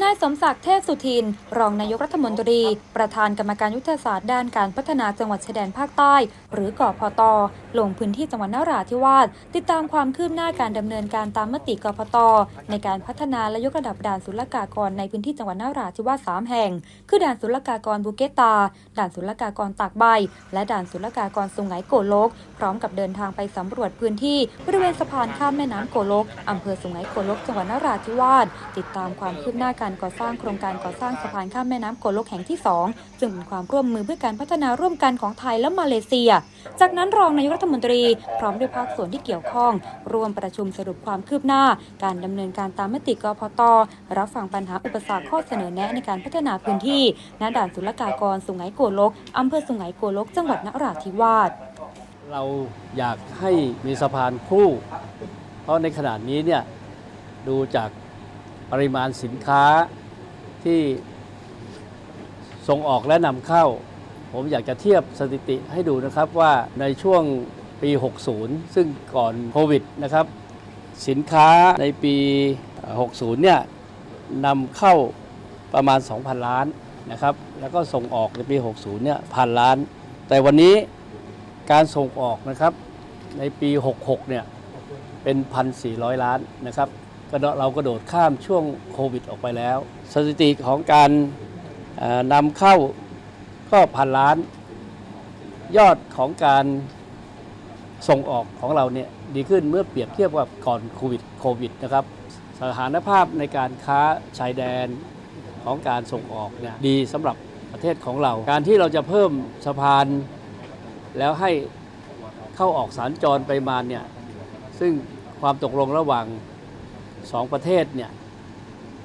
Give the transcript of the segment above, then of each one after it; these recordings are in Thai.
นายสมศักดิ์เทพสุทิน รองนายกรัฐมนตรี ประธานกรรมการยุทธศาสตร์ด้านการพัฒนาจังหวัดชายแดนภาคใต้ หรือกพตลงพื้นที่จังหวัดนราธิวาสติดตามความคืบหน้าการดำเนินการตามมติกพตในการพัฒนาและยกระดับด่านศุลกากรในพื้นที่จังหวัดนราธิวาสสามแห่ง คือด่านศุลกากรบูเกตา ด่านศุลกากรตากใบ และด่านศุลกากรสุไหงโกลก พร้อมกับเดินทางไปสำรวจพื้นที่บริเวณสะพานข้ามแม่น้ำโกลกอำเภอสุไหงโกลกจังหวัดนราธิวาสติดตามความคืบหน้าการก่อสร้างโครงการก่อสร้างสะพานข้ามแม่น้ำโกลกแห่งที่ 2 ซึ่งเป็นความร่วมมือเพื่อการพัฒนาร่วมกันของไทยและมาเลเซีย จากนั้นรองนายกรัฐมนตรี พร้อมด้วยภาคส่วนที่เกี่ยวข้อง ร่วมประชุมสรุปความคืบหน้า การดำเนินการตามมติกพต รับฟังปัญหาอุปสรรคข้อเสนอแนะในการพัฒนาพื้นที่ณด่านศุลกากรสุไหงโกลกอำเภอสุไหงโกลก จังหวัดนราธิวาสเราอยากให้มีสะพานคู่ เพราะในขณะนี้เนี่ยดูจาก ปริมาณสินค้าที่ส่งออกและนำเข้า ผมอยากจะเทียบสถิติให้ดูนะครับว่าในช่วงปี 60 ซึ่งก่อนโควิดนะครับ สินค้าในปี 60 เนี่ยนำเข้าประมาณ 2,000 ล้านนะครับ แล้วก็ส่งออกในปี 60 เนี่ยพันล้าน แต่วันนี้การส่งออกนะครับในปี 66 เนี่ยเป็น 1,400 ล้านนะครับ เรากระโดดข้ามช่วงโควิดออกไปแล้ว สถิติของการนำเข้าก็พันล้าน ยอดของการส่งออกของเราเนี่ยดีขึ้นเมื่อเปรียบเทียบกับก่อนโควิดโควิดนะครับสถานภาพในการค้าชายแดนของการส่งออกเนี่ยดีสำหรับประเทศของเรา การที่เราจะเพิ่มสะพานแล้วให้เข้าออกสารจรไปมาเนี่ยซึ่งความตกลงระหว่าง สองประเทศเนี่ย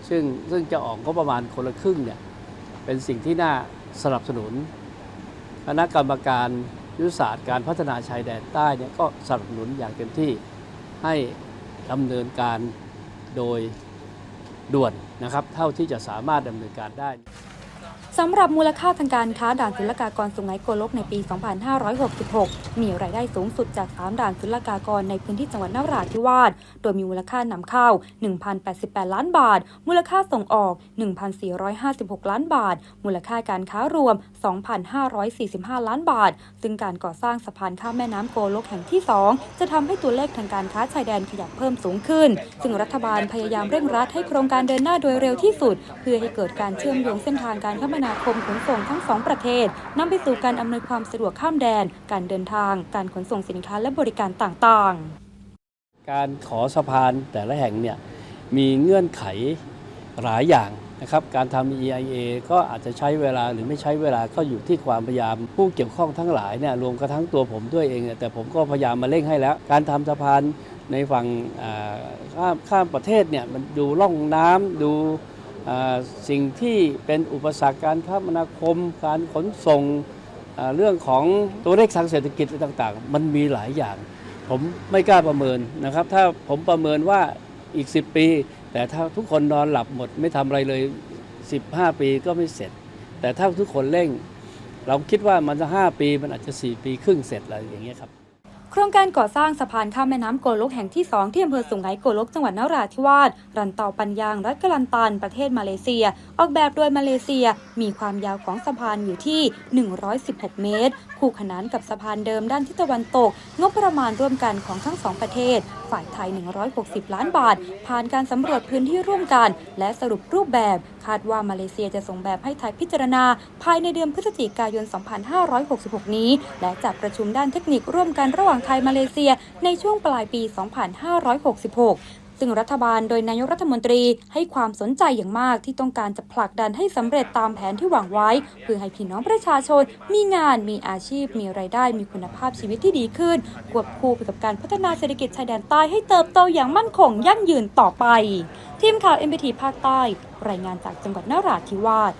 ซึ่งซึ่งจะออกก็ประมาณคนละครึ่งเนี่ยเป็นสิ่งที่น่าสนับสนุนคณะกรรมการยุทธศาสตร์การพัฒนาชายแดนใต้เนี่ยก็สนับสนุนอย่างเต็มที่ให้ดำเนินการโดยด่วนนะครับ เท่าที่จะสามารถดำเนินการได้ สำหรับมูลค่าทางการค้าด่านศุลกากรสุไหงโกลกในปี 2566 มีรายได้สูงสุดจาก 3 ด่านศุลกากรในพื้นที่จังหวัดนราธิวาส โดยมีมูลค่านำเข้า 1,088 ล้านบาท มูลค่าส่งออก 1,456 ล้านบาท มูลค่าการค้ารวม 2,545 ล้านบาท ซึ่งการก่อสร้างสะพานข้ามแม่น้ำโกลกแห่งที่ 2 จะทำให้ตัวเลขทางการค้าชายแดนขยับเพิ่มสูงขึ้น ซึ่งรัฐบาลพยายามเร่งรัดให้โครงการเดินหน้าโดยเร็วที่สุด เพื่อให้เกิดการเชื่อมโยงเส้นทางการคมนาคมขนส่งทั้งสองประเทศนำไปสู่การอำนวยความสะดวกข้ามแดน การเดินทาง การขนส่งสินค้าและบริการต่างๆ การขอสะพานแต่ละแห่งเนี่ยมีเงื่อนไขหลายอย่างนะครับ การทำ EIA ก็อาจจะใช้เวลาหรือไม่ใช้เวลาก็อยู่ที่ความพยายาม ผู้เกี่ยวข้องทั้งหลายเนี่ยรวมกระทั่งตัวผมด้วยเอง แต่ผมก็พยายามมาเร่งให้แล้ว การทำสะพานในฝั่งข้ามข้ามประเทศเนี่ยมันดูล่องน้ำดู สิ่งที่เป็นอุปสรรคการคมนาคม การขนส่งเรื่องของตัวเลขทางเศรษฐกิจอะไรต่างๆ มันมีหลายอย่าง ผมไม่กล้าประเมินนะครับ ถ้าผมประเมินว่าอีก 10 ปี แต่ถ้าทุกคนนอนหลับหมด ไม่ทำอะไรเลย 15 ปีก็ไม่เสร็จ แต่ถ้าทุกคนเร่ง เราคิดว่ามันจะ 5 ปีมันอาจจะ 4 ปีครึ่งเสร็จอะไรอย่างเงี้ยครับ โครงการก่อสร้างสะพานข้ามแม่น้ำโกลกแห่งที่ 2 ที่อำเภอสุงไหงโกลกจังหวัดนราธิวาส รันเตาปัญญางรัฐกะลันตัน ประเทศมาเลเซีย ออกแบบโดยมาเลเซีย มีความยาวของสะพานอยู่ที่ 116 เมตร คู่ขนานกับสะพานเดิมด้านทิศตะวันตก งบประมาณร่วมกันของทั้งสองประเทศ ฝ่ายไทย 160 ล้านบาท ผ่านการสำรวจพื้นที่ร่วมกัน และสรุปรูปแบบ คาดว่ามาเลเซียจะส่งแบบให้ไทยพิจารณา ภายในเดือนพฤศจิกายน 2566 นี้ และจัดประชุมด้านเทคนิคร่วมกันระหว่างไทยมาเลเซีย ในช่วงปลายปี 2566 ซึ่งรัฐบาลโดยนายกรัฐมนตรีให้ความสนใจอย่างมากที่ต้องการจะผลักดันให้สำเร็จตามแผนที่วางไว้ เพื่อให้พี่น้องประชาชน มีงานมีอาชีพ มีรายได้ มีคุณภาพชีวิตที่ดีขึ้น ควบคู่ไปกับการพัฒนาเศรษฐกิจชายแดนใต้ให้เติบโตอย่างมั่นคงยั่งยืนต่อไป ทีมข่าว MBT ภาคใต้ รายงานจากจังหวัดนราธิวาส